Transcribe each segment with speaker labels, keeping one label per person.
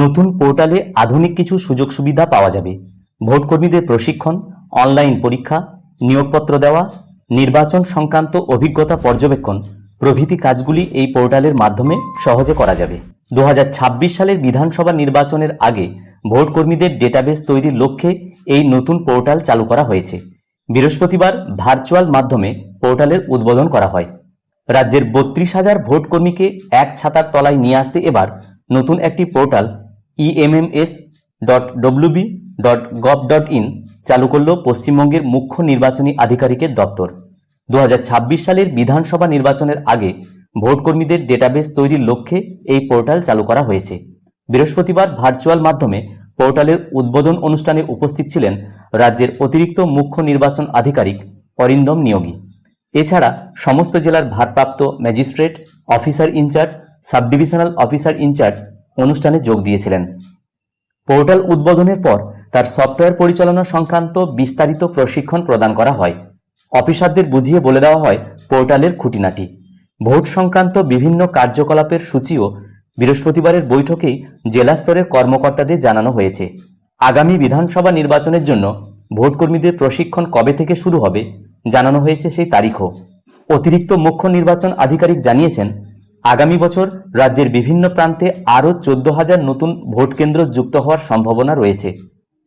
Speaker 1: নতুন পোর্টালে আধুনিক কিছু সুযোগ সুবিধা পাওয়া যাবে। ভোটকর্মীদের প্রশিক্ষণ, অনলাইন পরীক্ষা, নিয়োগপত্র দেওয়া, নির্বাচন সংক্রান্ত অভিজ্ঞতা পর্যবেক্ষণ প্রভৃতি কাজগুলি এই পোর্টালের মাধ্যমে সহজে করা যাবে। দু হাজার ছাব্বিশ সালের বিধানসভা নির্বাচনের আগে ভোটকর্মীদের ডেটাবেস তৈরির লক্ষ্যে এই নতুন পোর্টাল চালু করা হয়েছে। বৃহস্পতিবার ভার্চুয়াল মাধ্যমে পোর্টালের উদ্বোধন করা হয়। রাজ্যের বত্রিশ হাজার ভোটকর্মীকে এক ছাতার তলায় নিয়ে আসতে এবার নতুন একটি portal EMMS dot WB dot gov dot in চালু করল পশ্চিমবঙ্গের মুখ্য নির্বাচনী আধিকারিকের দপ্তর। দু হাজার ছাব্বিশ সালের বিধানসভা নির্বাচনের আগে ভোটকর্মীদের ডেটাবেস তৈরির লক্ষ্যে এই পোর্টাল চালু করা হয়েছে। বৃহস্পতিবার ভার্চুয়াল মাধ্যমে পোর্টালের উদ্বোধন অনুষ্ঠানে উপস্থিত ছিলেন রাজ্যের অতিরিক্ত মুখ্য নির্বাচন আধিকারিক অরিন্দম নিয়োগী। এছাড়া সমস্ত জেলার ভারপ্রাপ্ত magistrate officer in charge sub divisional officer in charge অনুষ্ঠানে যোগ দিয়েছিলেন। পোর্টাল উদ্বোধনের পর তার সফটওয়্যার পরিচালনা সংক্রান্ত বিস্তারিত প্রশিক্ষণ প্রদান করা হয়। অফিসারদের বুঝিয়ে বলে দেওয়া হয় পোর্টালের খুঁটিনাটি। ভোট সংক্রান্ত বিভিন্ন কার্যকলাপের সূচিও বৃহস্পতিবারের বৈঠকেই জেলা স্তরের কর্মকর্তাদের জানানো হয়েছে। আগামী বিধানসভা নির্বাচনের জন্য ভোটকর্মীদের প্রশিক্ষণ কবে থেকে শুরু হবে জানানো হয়েছে সেই তারিখও। অতিরিক্ত মুখ্য নির্বাচন আধিকারিক জানিয়েছেন আগামী বছর রাজ্যের বিভিন্ন প্রান্তে আরও চোদ্দ হাজার নতুন ভোট কেন্দ্র যুক্ত হওয়ার সম্ভাবনা রয়েছে।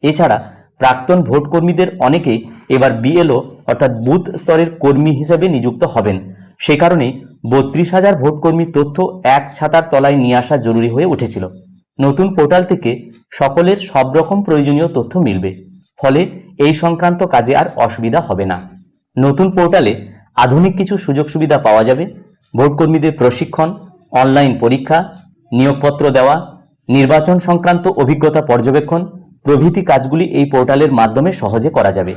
Speaker 1: এছাড়া প্রাক্তন ভোটকর্মীদের অনেকেই এবার বিএলও অর্থাৎ বুথ স্তরের কর্মী হিসেবে নিযুক্ত হবেন। সে কারণেই বত্রিশ হাজার ভোটকর্মীর তথ্য এক ছাতার তলায় নিয়ে আসা জরুরি হয়ে উঠেছিল। নতুন পোর্টাল থেকে সকলের সব রকম প্রয়োজনীয় তথ্য মিলবে। ফলে এই সংক্রান্ত কাজে আর অসুবিধা হবে না। নতুন পোর্টালে আধুনিক কিছু সুযোগ সুবিধা পাওয়া যাবে। ভোটকর্মীদের প্রশিক্ষণ, অনলাইন পরীক্ষা, নিয়োগপত্র দেওয়া, নির্বাচন সংক্রান্ত অভিজ্ঞতা পর্যবেক্ষণ প্রভৃতি কাজগুলি এই পোর্টালের মাধ্যমে সহজে করা যাবে।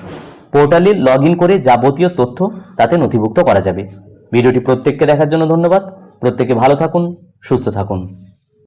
Speaker 1: পোর্টালে লগ করে যাবতীয় তথ্য তাতে নথিভুক্ত করা যাবে। ভিডিওটি প্রত্যেককে দেখার জন্য ধন্যবাদ। প্রত্যেকে ভালো থাকুন, সুস্থ থাকুন।